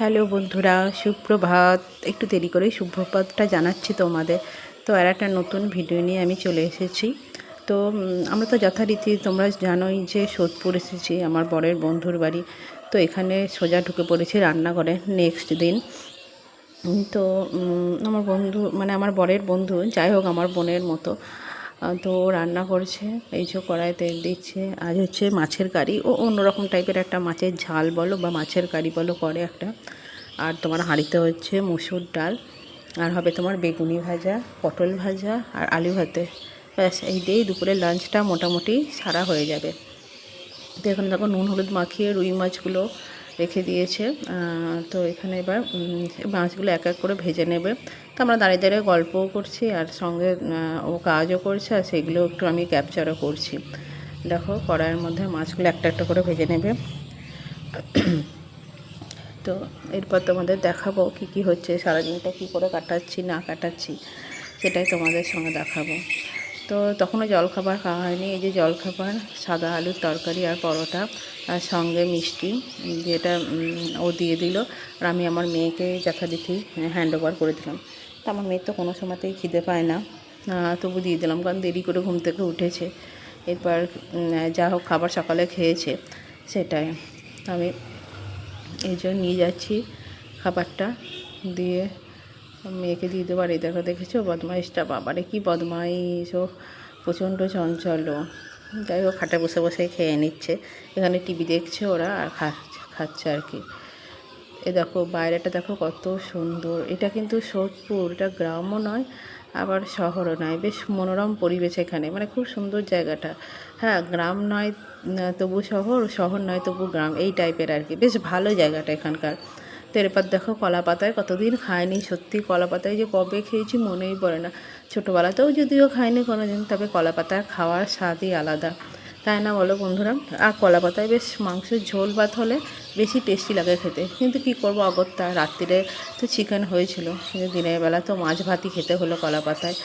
Hello বন্ধুরা, সুপ্রভাত। একটু দেরি করেই সুপ্রভাতটা জানাচ্ছি তোমাদের। তো আর একটা নতুন ভিডিও নিয়ে আমি চলে এসেছি। তো আমরা তো যথারীতি তোমরা জানোই যে সোদপুর এসেছি, আমার বরের বন্ধুর বাড়ি। তো এখানে সোজা ঢুকে পড়েছি রান্নাঘরে নেক্সট দিন। তো আমার বন্ধু মানে আমার বরের বন্ধু, যাই হোক আমার বোনের মতো তো রান্না করছে, এই যে কড়াই তেল দিচ্ছে। আজ হচ্ছে মাছের কারি, ও অন্যরকম টাইপের একটা মাছের ঝাল বলো বা মাছের কারি বলো করে একটা। আর তোমার হাঁড়িতে হচ্ছে মুসুর ডাল, আর হবে তোমার বেগুনি ভাজা, পটল ভাজা, আর আলু ভাতে। ব্যাস, এই দিয়েই দুপুরের লাঞ্চটা মোটামুটি সারা হয়ে যাবে। তো এখানে দেখো নুন, হলুদ মাখিয়ে রুই মাছগুলো রেখে দিয়েছে। তো এখানে এবার মাছগুলো এক এক করে ভেজে নেবে। তো আমরা দাঁড়িয়ে দাঁড়িয়ে গল্পও করছি আর সঙ্গে ও কাজও করছে আর সেগুলো একটু আমি ক্যাপচারও করছি। দেখো কড়াইয়ের মধ্যে মাছগুলো একটা একটা করে ভেজে নেবে। তো এরপর তোমাদের দেখাবো কি কি হচ্ছে, সারাদিনটা কী করে কাটাচ্ছি, না কাটাচ্ছি, সেটাই তোমাদের সঙ্গে দেখাবো। তো তখনও জলখাবার খাওয়া হয়নি। এই যে জলখাবার, সাদা আলুর তরকারি আর পরোটা আর সঙ্গে মিষ্টি, যেটা ও দিয়ে দিল। আর আমি আমার মেয়েকে যথারীতি হ্যান্ড ওভার করে দিলাম। তো আমার মেয়ের তো কোনো সময়তেই খিদে পায় না। তবু দিয়ে দিলাম, কারণ দেরি করে ঘুম থেকে উঠেছে। এরপর যা হোক খাবার সকালে খেয়েছে, সেটাই। আমি এই জন্য নিয়ে যাচ্ছি খাবারটা, দিয়ে মেয়েকে আর এই দেখো, দেখেছ? বদমাইশটা, বাবারে কি বদমাইশ, ও প্রচণ্ড চঞ্চল। যাই হোক খাটে বসে বসে খেয়ে নিচ্ছে। এখানে টিভি দেখছে ওরা আর খাচ্ছে আর কি। এ দেখো, বাইরেটা দেখো কত সুন্দর। এটা কিন্তু সোদপুর, এটা গ্রামও নয়, আবার শহরও নয়। বেশ মনোরম পরিবেশ এখানে মানে খুব সুন্দর জায়গাটা। হ্যাঁ গ্রাম নয় তবু শহর শহর নয় তবু গ্রাম, এই টাইপের আর কি। বেশ ভালো জায়গাটা এখানকার। তো এরপর দেখো কলা পাতায় কতদিন খায়নি, সত্যি কলা পাতায় যে কবে খেয়েছি মনেই পড়ে না। ছোটোবেলাতেও যদিও খাইনি কোনো দিন তবে কলা পাতার খাওয়ার স্বাদই আলাদা। তাই না বলো বন্ধুরা? আর কলা পাতায় বেশ মাংসের ঝোল ভাত হলে বেশি টেস্টি লাগে খেতে। কিন্তু কি করব, অগত্যা রাত্রিরে তো চিকেন হয়েছিল। কিন্তু দিনের বেলা তো মাছ ভাতই খেতে হলো কলা পাতায়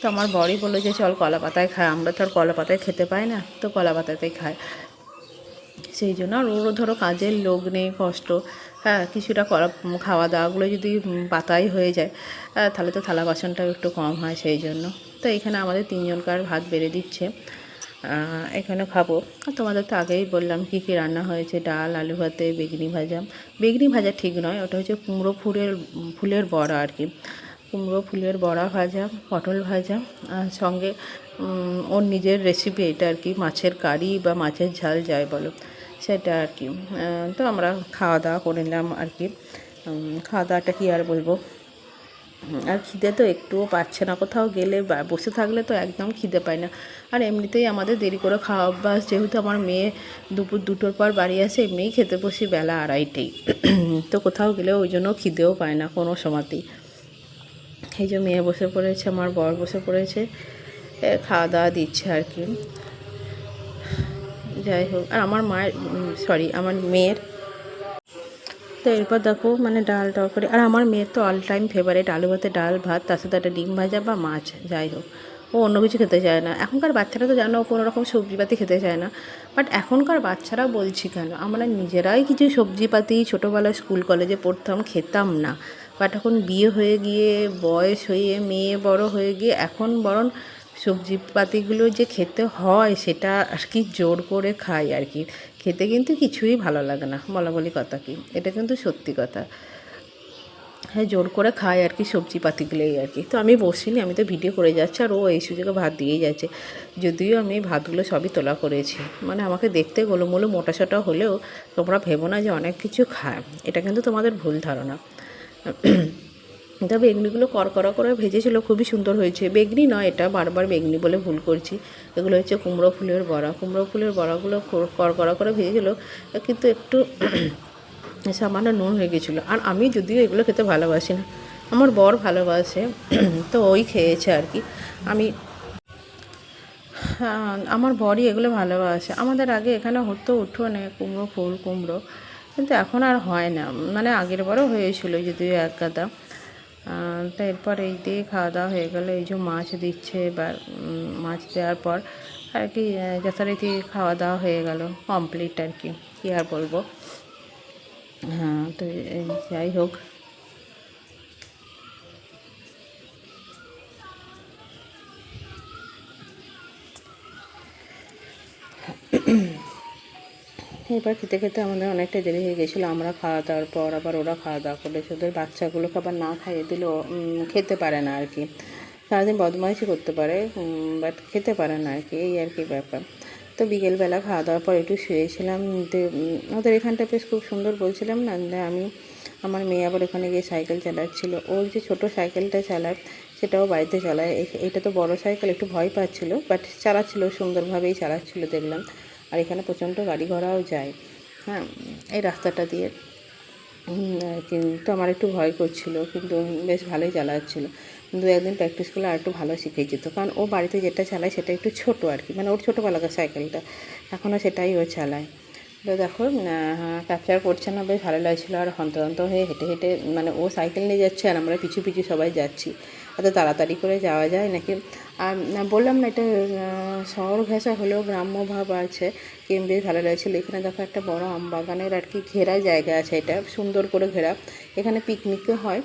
তো আমার বড়ই বলল যে, চল কলা পাতায় খাই, আমরা তো আর কলা পাতায় খেতে পাই না, তো কলা পাতাতেই খাই। সেই জন্য আর ওরও ধরো কাজের লোক নেই, কষ্ট। হ্যাঁ কিছুটা করা খাওয়া দাওয়াগুলো যদি পাতাই হয়ে যায় তাহলে তো থালা বাসনটাও একটু কম হয় সেই জন্য। তো এখানে আমাদের তিনজনকার ভাত বেড়ে দিচ্ছে। এখানে খাব। তোমাদের তো আগেই বললাম কী কী রান্না হয়েছে, ডাল, আলু ভাতে, বেগুনি ভাজা। বেগুনি ভাজা ঠিক নয়, ওটা হচ্ছে কুমড়ো ফুলের ফুলের বড়া আর কি। কুমড়ো ফুলের বড়া ভাজা, পটল ভাজা, আর সঙ্গে ওর নিজের রেসিপি এটা আর কি, মাছের কারি বা মাছের ঝাল যায় বলো। সেটা আর কি। তো আমরা খাওয়া দাওয়া করে নিলাম আর কি। খাওয়া দাওয়াটা কি আর বলব? আর খিদে তো একটুও পাচ্ছে না। কোথাও গেলে বসে থাকলে তো একদম খিদে পায় না। আর এমনিতেই আমাদের দেরি করে খাওয়া অভ্যাস, যেহেতু আমার মেয়ে দুপুর দুটোর পর বাড়ি আসে, এমনিই খেতে বসি বেলা আড়াইটেই। তো কোথাও গেলে ওই জন্য খিদেও পায় না কোনো সময়তেই। এই যে মেয়ে বসে পড়েছে, আমার বর বসে পড়েছে খাওয়া দাওয়া দিচ্ছে আর কি। যাই হোক, আর আমার মায়ের সরি আমার মেয়ের। তো এরপর দেখো মানে ডাল তরকারি আর আমার মেয়ের তো অল টাইম ফেভারিট আলু ভাতে ডাল, ভাত, তার সাথে একটা ডিম ভাজা বা মাছ, যাই হোক। ও অন্য কিছু খেতে চায় না। এখনকার বাচ্চারা তো জানো, কোনো রকম সবজিপাতি খেতে চায় না। বাট এখনকার বাচ্চারা বলছি কেন, আমরা নিজেরাই কিছু সবজিপাতি ছোটোবেলায় স্কুল কলেজে পড়তাম, খেতাম না। বাট এখন বিয়ে হয়ে গিয়ে, বয়স হয়ে, মেয়ে বড় হয়ে গিয়ে, এখন বরং সবজিপাতিগুলো যে খেতে হয় সেটা আর কি জোর করে খাই আর কি। খেতে কিন্তু কিছুই ভালো লাগে না, বলা বলি কথা কি, এটা কিন্তু সত্যি কথা। হ্যাঁ জোর করে খাই আর কি সবজি পাতিগুলোই আর কি। তো আমি বসিনি, আমি তো ভিডিও করে যাচ্ছি আর ও এই সুযোগে ভাত দিয়েই যাচ্ছে। যদিও আমি ভাতগুলো সবই তোলা করেছি মানে আমাকে দেখতে গোলমোলো মোটা সোটা হলেও তোমরা ভেবো না যে অনেক কিছু খায়, এটা কিন্তু তোমাদের ভুল ধারণা। তা বেগনিগুলো করকরা করে ভেজেছিল খুবই সুন্দর হয়েছে। বেগনি নয় এটা বারবার বেগনি বলে ভুল করছি। এগুলো হচ্ছে কুমড়ো ফুলের বড়া। কুমড়ো ফুলের বড়াগুলো কর- করকরা করে ভেজেছিল কিন্তু একটু সামান্য নুন হয়ে গেছিল। আর আমি যদিও এগুলো খেতে ভালোবাসি না আমার বর ভালোবাসে তো ওই খেয়েছে আর কি। আমি হ্যাঁ, আমার বরই এগুলো ভালোবাসে। আমাদের আগে এখানে হতো উঠোনে কুমড়ো ফুল কুমড়ো কিন্তু এখন আর হয় না। মানে আগের বারও হয়েছিল যদিও এক গাদা। তো এরপর এই দিয়ে খাওয়া দাওয়া হয়ে গেলে। এই যে মাছ দিচ্ছে, এবার মাছ দেওয়ার পর আর কি যথারীতি খাওয়া দাওয়া হয়ে গেল কমপ্লিট আর কি। কী আর বলব? হ্যাঁ তো যাই হোক। এবার খেতে খেতে আমাদের অনেকটা দেরি হয়ে গেছিল। আমরা খাওয়া দাওয়ার পর আবার ওরা খাওয়া দাওয়া করে ওদের বাচ্চাগুলোকে আবার না খাইয়ে দিলেও খেতে পারে না আর কি। সারাদিন বদমাইশি করতে পারে বাট খেতে পারে না আর কি। এই আর কি ব্যাপার। তো বিকেলবেলা খাওয়া দাওয়ার পর একটু শুয়েছিলাম ওদের এখানটা বেশ খুব সুন্দর বলছিলাম না আমি, আমার মেয়ে আবার ওখানে গিয়ে সাইকেল চালাচ্ছিল। ওর যে ছোট সাইকেলটা চালায়, সেটাও বাড়িতে চালায়। এটা তো বড় সাইকেল, একটু ভয় পাচ্ছিল বাট চালাচ্ছিল, সুন্দরভাবেই চালাচ্ছিল, দেখলাম। আর এখানে প্রচণ্ড গাড়ি ঘোড়াও যায়। হ্যাঁ এই রাস্তাটা দিয়ে। কিন্তু আমার একটু ভয় করছিল, কিন্তু বেশ ভালোই চালাচ্ছিল। দু একদিন প্র্যাকটিস করলে আর একটু ভালো শিখে যেত। কারণ ও বাড়িতে যেটা চালায় সেটা একটু ছোট আর কি। মানে ওর ছোটোবেলাকার সাইকেলটা এখনও সেটাই ও চালায়। তো দেখো ক্যাপচার করছে না, বেশ ভালো লাগছিল। আর হন্ত হন্ত হয়ে হেঁটে হেঁটে মানে ও সাইকেল নিয়ে যাচ্ছে আর আমরা পিছু পিছু সবাই যাচ্ছি। এত তাড়াতাড়ি করে যাওয়া যায় নাকি? আর বললাম না, এটা শহর ঘেঁষা হলেও গ্রাম্য ভাব আছে। কি বেশ ভালো লাগছিল। এখানে দেখো একটা বড় আম বাগানের আর কি ঘেরা জায়গা আছে এটা, সুন্দর করে ঘেরা। এখানে পিকনিকও হয়।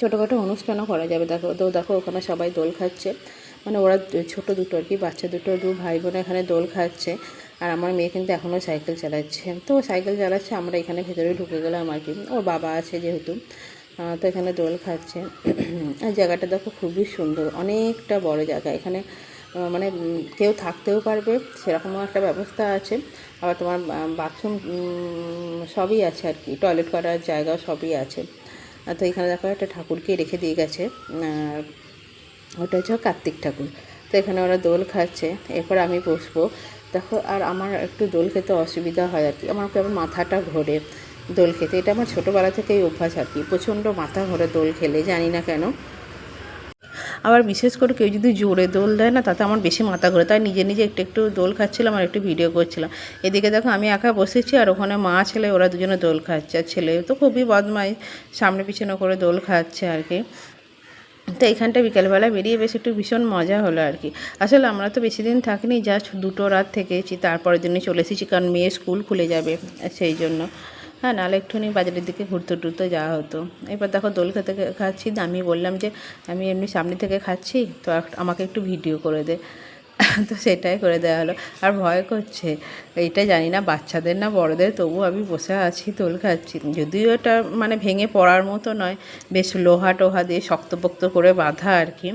ছোটোখাটো অনুষ্ঠানও করা যাবে। দেখো, তো দেখো, ওখানে সবাই দোল খাচ্ছে। মানে ওরা ছোট দুটো আর কি, বাচ্চা দুটো, দু ভাই বোন এখানে দোল খাচ্ছে। আর আমার মেয়ে কিন্তু এখনও সাইকেল চালাচ্ছে। তো সাইকেল চালাচ্ছে, আমরা এখানে ভেতরে ঢুকে গেলাম আর কি। ওর বাবা আছে যেহেতু তো এখানে দোল খাচ্ছে। আর জায়গাটা দেখো খুবই সুন্দর, অনেকটা বড় জায়গা। এখানে মানে কেউ থাকতেও পারবে, সেরকমও একটা ব্যবস্থা আছে। আবার তোমার বাথরুম সবই আছে আর কি, টয়লেট করার জায়গা সবই আছে। তো এখানে দেখো একটা ঠাকুরকে রেখে দিয়ে গেছে ওটা হচ্ছে কার্তিক ঠাকুর। তো এখানে ওরা দোল খাচ্ছে, এরপর আমি বসবো। দেখো, আর আমার একটু দোল খেতে অসুবিধা হয় আর কি। আমার কেমন মাথাটা ঘোরে দোল খেতে। এটা আমার ছোটোবেলা থেকেই অভ্যাস আর কি। প্রচণ্ড মাথা ঘোরে দোল খেলে, জানি না কেন। আবার বিশেষ করে কেউ যদি জোরে দোল দেয় না, তাতে আমার বেশি মাথা ঘোরে। তাই নিজে নিজে একটু একটু দোল খাচ্ছিলাম আর একটু ভিডিও করছিলাম। এদিকে দেখো, আমি একা বসেছি আর ওখানে মা, ছেলে, ওরা দুজনে দোল খাচ্ছে। আর ছেলে তো খুবই বদমাই সামনে পিছনে করে দোল খাচ্ছে আর কি। তো এখানটা বিকেলবেলা বেরিয়ে বেশ একটু ভীষণ মজা হলো আর কি। আসলে আমরা তো বেশি দিন থাকিনি জাস্ট দুটো রাত থেকেছি, তারপরের দিনে চলে এসেছি কারণ মেয়ের স্কুল খুলে যাবে সেই জন্য। হ্যাঁ নাহলে একটুখানি বাজারের দিকে ঘুরতে টুরতে যাওয়া হতো। এবার দেখো দোল খেতে খাচ্ছি, আমি বললাম যে আমি এমনি সামনে থেকে খাচ্ছি, তো আমাকে একটু ভিডিও করে দে। তো সেটাই করে দেওয়া হলো। আর ভয় করছে। এইটা জানি না, বাচ্চাদের না বড়দের তবু আমি বসে আছি দোল খাচ্ছি। যদিও এটা মানে ভেঙে পড়ার মতো নয়, বেশ লোহা টোহা দিয়ে শক্তপোক্ত করে বাঁধা আর কি।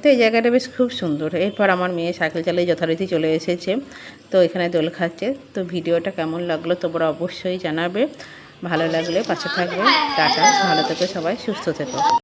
তো এই জায়গাটা বেশ খুব সুন্দর। এরপর আমার মেয়ে সাইকেল চালিয়ে যথারীতি চলে এসেছে, তো এখানে দোল খাচ্ছে। তো ভিডিওটা কেমন লাগল তোমরা অবশ্যই জানাবে। ভালো লাগলে পাশে থাকবে। টাটা, ভালো থেকো সবাই, সুস্থ থেকো।